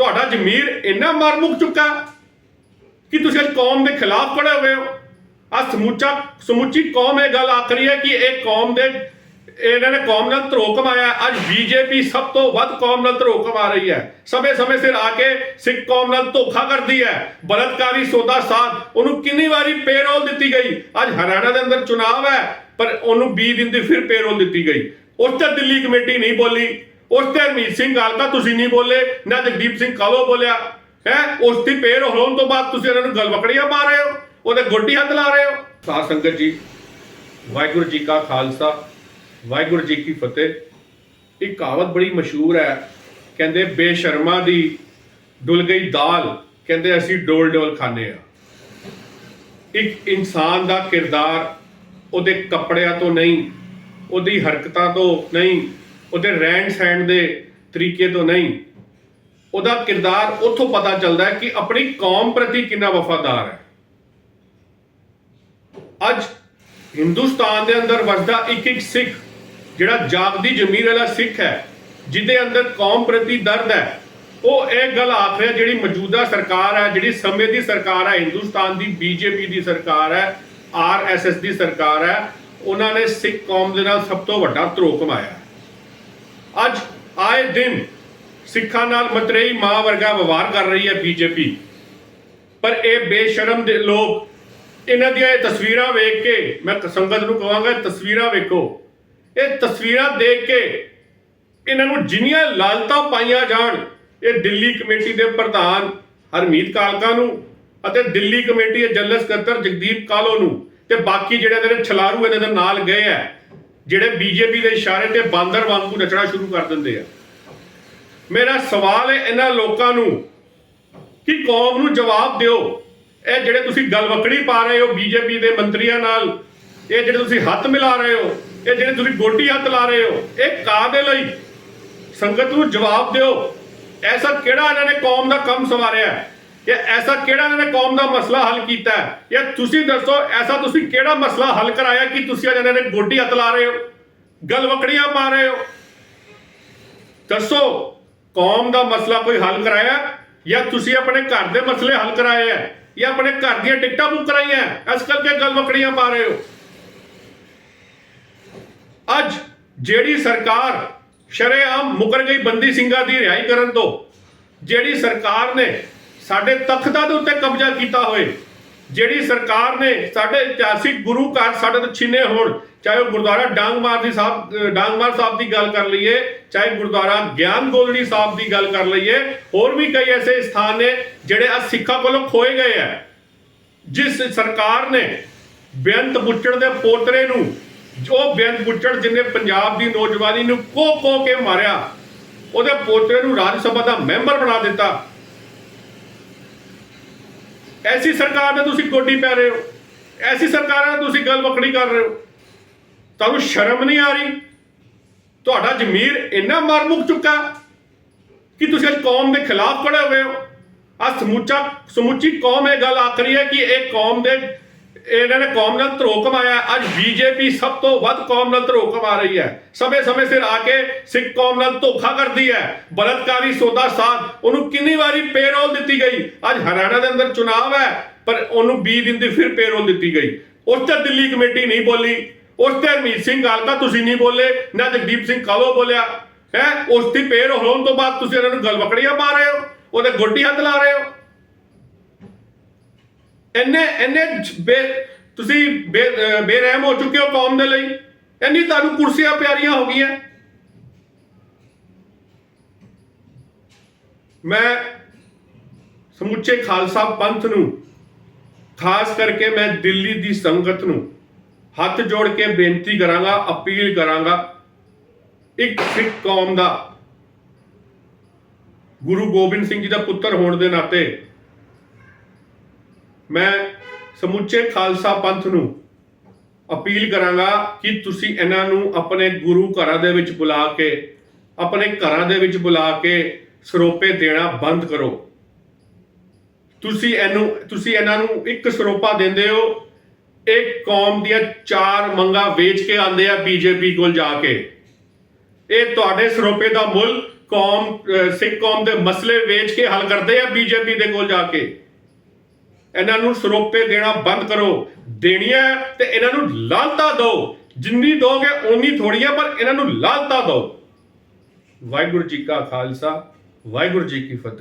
ਤੁਹਾਡਾ ਜ਼ਮੀਰ ਇੰਨਾ ਮਰ ਮੁੱਕ ਚੁੱਕਾ ਕਿ ਤੁਸੀਂ ਅੱਜ ਕੌਮ ਦੇ ਖਿਲਾਫ ਖੜੇ ਹੋਏ ਹੋ। ਆ ਸਮੁੱਚਾ, ਸਮੁੱਚੀ ਕੌਮ ਇਹ ਗੱਲ ਆਖ ਰਹੀ ਹੈ ਕਿ ਇਹ ਕੌਮ ਦੇ, ਇਹਨਾਂ ਨੇ ਕੌਮ ਨਾਲ ਧਰੋ ਕਮਾਇਆ। ਅੱਜ ਬੀਜੇਪੀ ਸਭ ਤੋਂ ਵੱਧ ਕੌਮ ਨਾਲ ਧਰੋ ਕਮਾ ਰਹੀ ਹੈ। ਸਮੇਂ ਸਮੇਂ ਸਿਰ ਆ ਕੇ ਸਿੱਖ ਕੌਮ ਨਾਲ ਧੋਖਾ ਕਰਦੀ ਹੈ। ਬਲਤਕਾਰੀ ਸੌਦਾ ਸਾਧ, ਉਹਨੂੰ ਕਿੰਨੀ ਵਾਰੀ ਪੇਰੋਲ ਦਿੱਤੀ ਗਈ? ਅੱਜ ਹਰਿਆਣਾ ਦੇ ਅੰਦਰ ਚੁਣਾਵ ਹੈ, ਪਰ ਉਹਨੂੰ 20 ਦਿਨ ਦੀ ਫਿਰ ਪੇਰੋਲ ਦਿੱਤੀ ਗਈ। ਉਸ ਤੇ ਦਿੱਲੀ ਕਮੇਟੀ ਨਹੀਂ ਬੋਲੀ। ਉਸ ਤੇ ਹਰਮੀਤ ਸਿੰਘ ਗੱਲ ਤਾਂ ਤੁਸੀਂ ਨਹੀਂ ਬੋਲੇ, ਨਾ ਜਗਦੀਪ ਸਿੰਘ ਕਾਲੋ ਬੋਲਿਆ? ਹੈ? ਉਸ ਦੀ ਪੇਰ ਹੋਣ ਤੋਂ ਬਾਅਦ ਤੁਸੀਂ ਇਹਨਾਂ ਨੂੰ ਗਲਵਕੜੀਆਂ ਮਾਰ ਰਹੇ ਹੋ, ਉਹਦੇ ਗੋਡੀ ਹੱਥ ਲਾ ਰਹੇ ਹੋ। ਸਾਧ ਸੰਗਤ ਜੀ, ਵਾਹਿਗੁਰੂ ਜੀ ਕਾ ਖਾਲਸਾ, ਵਾਹਿਗੁਰੂ ਜੀ ਕੀ ਫਤਿਹ। ਇੱਕ ਕਹਾਵਤ ਬੜੀ ਮਸ਼ਹੂਰ ਹੈ, ਕਹਿੰਦੇ ਬੇਸ਼ਰਮਾ ਦੀ ਡੁੱਲ ਗਈ ਦਾਲ, ਕਹਿੰਦੇ ਅਸੀਂ ਡੋਲ ਡੋਲ ਖਾਂਦੇ ਆ ਇੱਕ ਇਨਸਾਨ ਦਾ ਕਿਰਦਾਰ ਉਹਦੇ ਕੱਪੜਿਆਂ ਤੋਂ ਨਹੀਂ, ਉਹਦੀ ਹਰਕਤਾਂ ਤੋਂ ਨਹੀਂ ਉਹਦੇ ਰਹਿਣ ਸਹਿਣ ਦੇ ਤਰੀਕੇ ਤੋਂ ਨਹੀਂ, ਉਹਦਾ ਕਿਰਦਾਰ ਉੱਥੋਂ ਪਤਾ ਚੱਲਦਾ ਹੈ ਕਿ ਆਪਣੀ ਕੌਮ ਪ੍ਰਤੀ ਕਿੰਨਾ ਵਫਾਦਾਰ ਹੈ। ਅੱਜ ਹਿੰਦੁਸਤਾਨ ਦੇ ਅੰਦਰ ਵਸਦਾ ਇੱਕ ਇੱਕ ਸਿੱਖ, ਜਿਹੜਾ ਜਾਗਦੀ ਜ਼ਮੀਰ ਵਾਲਾ ਸਿੱਖ ਹੈ, ਜਿਹਦੇ ਅੰਦਰ ਕੌਮ ਪ੍ਰਤੀ ਦਰਦ ਹੈ, ਉਹ ਇਹ ਗੱਲ ਆਖ ਰਿਹਾ ਜਿਹੜੀ ਮੌਜੂਦਾ ਸਰਕਾਰ ਹੈ, ਜਿਹੜੀ ਸਮੇਂ ਦੀ ਸਰਕਾਰ ਹੈ, ਹਿੰਦੁਸਤਾਨ ਦੀ ਬੀਜੇਪੀ ਦੀ ਸਰਕਾਰ ਹੈ ਆਰਐਸਐਸ ਦੀ ਸਰਕਾਰ ਹੈ, ਉਹਨਾਂ ਨੇ ਸਿੱਖ ਕੌਮ ਦੇ ਨਾਲ ਸਭ ਤੋਂ ਵੱਡਾ ਧਰੋ ਕਮਾਇਆ। ਅੱਜ ਆਏ ਦਿਨ ਸਿੱਖਾਂ ਨਾਲ ਮਤਰੇਈ ਮਾਂ ਵਰਗਾ ਵਿਵਹਾਰ ਕਰ ਰਹੀ ਹੈ ਬੀਜੇਪੀ। ਪਰ ਇਹ ਬੇਸ਼ਰਮ ਦੇ ਲੋਕ ਇਹਨਾਂ ਦੀਆਂ ਇਹ ਤਸਵੀਰਾਂ ਵੇਖ ਕੇ, ਮੈਂ ਸੰਗਤ ਨੂੰ ਕਹਾਂਗਾ ਇਹ ਤਸਵੀਰਾਂ ਵੇਖੋ। ਇਹ ਤਸਵੀਰਾਂ ਦੇਖ ਕੇ ਇਹਨਾਂ ਨੂੰ ਜਿੰਨੀਆਂ ਲਾਲਤਾਂ ਪਾਈਆਂ ਜਾਣ, ਇਹ ਦਿੱਲੀ ਕਮੇਟੀ ਦੇ ਪ੍ਰਧਾਨ ਹਰਮੀਤ ਕਾਲਕਾ ਨੂੰ ਅਤੇ ਦਿੱਲੀ ਕਮੇਟੀ ਦੇ ਜਨਰਲ ਸਕੱਤਰ ਜਗਦੀਪ ਕਾਲੋ ਨੂੰ ਤੇ ਬਾਕੀ ਜਿਹੜੇ ਇਹਦੇ ਨਾਲ ਛਲਾਰੂ ਇਹਨਾਂ ਦੇ ਨਾਲ ਗਏ ਆ ਜਿਹੜੇ ਬੀਜੇਪੀ ਦੇ ਇਸ਼ਾਰੇ ਤੇ ਬਾਂਦਰ ਵਾਂਗੂ ਨੱਚਣਾ ਸ਼ੁਰੂ ਕਰ ਦਿੰਦੇ ਆ। ਮੇਰਾ ਸਵਾਲ ਹੈ ਇਹਨਾਂ ਲੋਕਾਂ ਨੂੰ ਕਿ ਕੌਮ ਨੂੰ ਜਵਾਬ ਦਿਓ। ਇਹ ਜਿਹੜੇ ਤੁਸੀਂ ਗਲਵਕੜੀ ਪਾ ਰਹੇ ਹੋ ਬੀਜੇਪੀ ਦੇ ਮੰਤਰੀਆਂ ਨਾਲ, ਇਹ ਜਿਹੜੇ ਤੁਸੀਂ ਹੱਥ ਮਿਲਾ ਰਹੇ ਹੋ, ਇਹ ਜਿਹੜੇ ਤੁਸੀਂ ਗੋਟੀ ਹੱਥ ਲਾ ਰਹੇ ਹੋ, ਇਹ ਕਾਦੇ ਲਈ? ਸੰਗਤ ਨੂੰ ਜਵਾਬ ਦਿਓ। ਐਸਾ ਕਿਹੜਾ ਇਹਨਾਂ ਨੇ ਕੌਮ ਦਾ ਕੰਮ ਸਵਾਰਿਆ ਕਿ ਐਸਾ ਕਿਹੜਾ ਇਹਨਾਂ ਨੇ ਕੌਮ ਦਾ ਮਸਲਾ ਹੱਲ ਕੀਤਾ ਜਾਂ ਤੁਸੀਂ ਦੱਸੋ, ਐਸਾ ਤੁਸੀਂ ਕਿਹੜਾ ਮਸਲਾ ਹੱਲ ਕਰਾਇਆ ਕਿ ਤੁਸੀਂ ਅੱਜ ਇਹਨਾਂ ਨੇ ਗੋਡੀ ਹੱਥ ਲਾ ਰਹੇ ਹੋ? ਗਲਵਕੜੀਆਂ ਪਾ ਰਹੇ ਹੋ? ਦੱਸੋ, ਕੌਮ ਦਾ ਮਸਲਾ ਕੋਈ ਹੱਲ ਕਰਾਇਆ? ਜਾਂ ਤੁਸੀਂ ਆਪਣੇ ਘਰ ਦੇ ਮਸਲੇ ਹੱਲ ਕਰਾਏ ਹੈ? ਜਾਂ ਆਪਣੇ ਘਰ ਦੀਆਂ ਟਿਕਟਾਂ ਬੁੱਕ ਕਰਾਈਆਂ ਇਸ ਕਰਕੇ ਗੱਲ ਮਕੜੀਆਂ ਪਾ ਰਹੇ ਹੋ? ਅੱਜ ਜਿਹੜੀ ਸਰਕਾਰ ਸ਼ਰੇਆਮ ਮੁਕਰ ਗਈ ਬੰਦੀ ਸਿੰਘਾਂ ਦੀ ਰਿਹਾਈ ਕਰਨ ਤੋਂ, ਜਿਹੜੀ ਸਰਕਾਰ ਨੇ ਸਾਡੇ ਤਖਤਾਂ ਦੇ ਉੱਤੇ ਕਬਜ਼ਾ ਕੀਤਾ ਹੋਏ। ਜਿਹੜੀ ਸਰਕਾਰ ਨੇ ਸਾਡੇ ਇਤਿਹਾਸਿਕ ਗੁਰੂ ਘਰ ਸਾਡੇ ਤੋਂ ਛਿਨੇ ਹੋਣ, ਚਾਹੇ ਉਹ ਗੁਰਦੁਆਰਾ ਡਾਂਗਮਾਰ ਦੀ ਸਾਹਿਬ ਡਾਂਗਮਾਰ ਸਾਹਿਬ ਦੀ ਗੱਲ ਕਰ ਲਈਏ, ਚਾਹੇ ਗੁਰਦੁਆਰਾ ਗਿਆਨ ਗੋਲੜੀ ਸਾਹਿਬ ਦੀ ਗੱਲ ਕਰ ਲਈਏ, ਹੋਰ ਵੀ ਕਈ ਐਸੇ ਸਥਾਨ ਨੇ ਜਿਹੜੇ ਆ ਸਿੱਖਾਂ ਕੋਲੋਂ ਖੋਏ ਗਏ ਆ ਜਿਸ ਸਰਕਾਰ ਨੇ ਬੇਅੰਤ ਬੁੱਚੜ ਦੇ ਪੋਤਰੇ ਨੂੰ ਜੋ ਬੇਅੰਤ ਬੁੱਚੜ ਜਿਹਨੇ ਪੰਜਾਬ ਦੀ ਨੌਜਵਾਨੀ ਨੂੰ ਕੋ ਕੋ ਕੇ ਮਾਰਿਆ, ਉਹਦੇ ਪੋਤਰੇ ਨੂੰ ਰਾਜ ਸਭਾ ਦਾ ਮੈਂਬਰ ਬਣਾ ਦਿੱਤਾ। ਐਸੀ ਸਰਕਾਰ ਨੇ ਤੁਸੀਂ ਗੋਡੀ ਪੈ ਰਹੇ ਹੋ। ਐਸੀ ਸਰਕਾਰਾਂ ਨਾਲ ਤੁਸੀਂ ਗੱਲ ਵਕੜੀ ਕਰ ਰਹੇ ਹੋ। ਤੁਹਾਨੂੰ ਸ਼ਰਮ ਨਹੀਂ ਆ ਰਹੀ? ਤੁਹਾਡਾ ਜ਼ਮੀਰ ਇੰਨਾ ਮਰ ਮੁੱਕ ਚੁੱਕਾ ਕਿ ਤੁਸੀਂ ਅੱਜ ਕੌਮ ਦੇ ਖਿਲਾਫ ਖੜੇ ਹੋਏ ਹੋ। ਆ ਸਮੁੱਚਾ ਸਮੁੱਚੀ ਕੌਮ ਇਹ ਗੱਲ ਆਖ ਰਹੀ ਹੈ ਕਿ ਇਹ ਕੌਮ ਦੇ ਇਹਨਾਂ ਨੇ ਕੌਮ ਨਾਲ ਧਰੋਹ ਕਮਾਇਆ। ਹੈ। ਅੱਜ ਬੀਜੇਪੀ ਸਭ ਤੋਂ ਵੱਧ ਕੌਮ ਨਾਲ ਧਰੋਹ ਕਮਾ ਰਹੀ ਹੈ। ਸਮੇਂ ਸਮੇਂ ਸਿਰ ਆ ਕੇ ਸਿੱਖ ਕੌਮ ਨਾਲ ਧੋਖਾ ਕਰਦੀ ਹੈ। ਬਲਤਕਾਰੀ ਸੌਦਾ ਸਾਧ, ਉਹਨੂੰ ਕਿੰਨੀ ਵਾਰੀ ਪੇਰੋਲ ਦਿੱਤੀ ਗਈ? ਅੱਜ ਹਰਿਆਣਾ ਦੇ ਅੰਦਰ ਚੁਣਾਵ ਹੈ, ਪਰ ਉਹਨੂੰ 20 ਦਿਨ ਦੀ ਫਿਰ ਪੇਰੋਲ ਦਿੱਤੀ ਗਈ। ਉਸ ਤੇ ਦਿੱਲੀ ਕਮੇਟੀ ਨਹੀਂ ਬੋਲੀ। ਉਸ ਤੇ ਹਰਮੀਤ ਸਿੰਘ ਗਾਲਕਾ ਤੁਸੀਂ ਨਹੀਂ ਬੋਲੇ, ਨਾ ਜਗਦੀਪ ਸਿੰਘ ਕਾਲੋ ਬੋਲਿਆ। ਹੈ? ਉਸ ਦੀ ਪੇਰ ਹੋਣ ਤੋਂ ਬਾਅਦ ਤੁਸੀਂ ਇਹਨਾਂ ਨੂੰ ਗਲਵਕੜੀਆਂ ਮਾਰ ਰਹੇ ਹੋ, ਉਹਦੇ ਗੋਡੀ ਹੱਥ ਲਾ ਰਹੇ ਹੋ। ਇੰਨੇ ਇੰਨੇ ਬੇ, ਤੁਸੀਂ ਬੇ- ਬੇਰਹਿਮ ਹੋ ਚੁੱਕੇ ਹੋ ਕੌਮ ਦੇ ਲਈ। ਇੰਨੀ ਤੁਹਾਨੂੰ ਕੁਰਸੀਆਂ ਪਿਆਰੀਆਂ ਹੋ ਗਈਆਂ। ਮੈਂ ਸਮੁੱਚੇ ਖਾਲਸਾ ਪੰਥ ਨੂੰ, ਖਾਸ ਕਰਕੇ ਮੈਂ ਦਿੱਲੀ ਦੀ ਸੰਗਤ ਨੂੰ ਹੱਥ ਜੋੜ ਕੇ ਬੇਨਤੀ ਕਰਾਂਗਾ, ਅਪੀਲ ਕਰਾਂਗਾ, ਇੱਕ ਸਿੱਖ ਕੌਮ ਦਾ, ਗੁਰੂ ਗੋਬਿੰਦ ਸਿੰਘ ਜੀ ਦਾ ਪੁੱਤਰ ਹੋਣ ਦੇ ਨਾਤੇ ਮੈਂ ਸਮੁੱਚੇ ਖਾਲਸਾ ਪੰਥ ਨੂੰ ਅਪੀਲ ਕਰਾਂਗਾ ਕਿ ਤੁਸੀਂ ਇਹਨਾਂ ਨੂੰ ਆਪਣੇ ਗੁਰੂ ਘਰਾਂ ਦੇ ਵਿੱਚ ਬੁਲਾ ਕੇ, ਆਪਣੇ ਘਰਾਂ ਦੇ ਵਿੱਚ ਬੁਲਾ ਕੇ ਸਰੋਪੇ ਦੇਣਾ ਬੰਦ ਕਰੋ। ਤੁਸੀਂ ਇਹਨੂੰ, ਤੁਸੀਂ ਇਹਨਾਂ ਨੂੰ ਇੱਕ ਸਰੋਪਾ ਦਿੰਦੇ ਹੋ ਇੱਕ ਕੌਮ ਦੀਆਂ ਚਾਰ ਮੰਗਾਂ ਵੇਚ ਕੇ ਆਂਦੇ ਆ ਬੀਜੇਪੀ ਕੋਲ ਜਾ ਕੇ। ਇਹ ਤੁਹਾਡੇ ਸਰੋਪੇ ਦਾ ਮੁੱਲ ਕੌਮ ਸਿੱਖ ਕੌਮ ਦੇ ਮਸਲੇ ਵੇਚ ਕੇ ਹੱਲ ਕਰਦੇ ਆ ਬੀਜੇਪੀ ਦੇ ਕੋਲ ਜਾ ਕੇ। ਇਹਨਾਂ ਨੂੰ ਸਰੋਪੇ ਦੇਣਾ ਬੰਦ ਕਰੋ। ਦੇਣੀਆਂ ਤੇ ਇਹਨਾਂ ਨੂੰ ਲਾਲਤਾ ਦਿਓ। ਜਿੰਨੀ ਦੋਗੇ ਓਨੀ ਥੋੜੀ ਆ ਪਰ ਇਹਨਾਂ ਨੂੰ ਲਾਲਤਾ ਦਿਓ। ਵਾਹਿਗੁਰੂ ਜੀ ਕਾ ਖਾਲਸਾ, ਵਾਹਿਗੁਰੂ ਜੀ ਕੀ ਫਤਿਹ।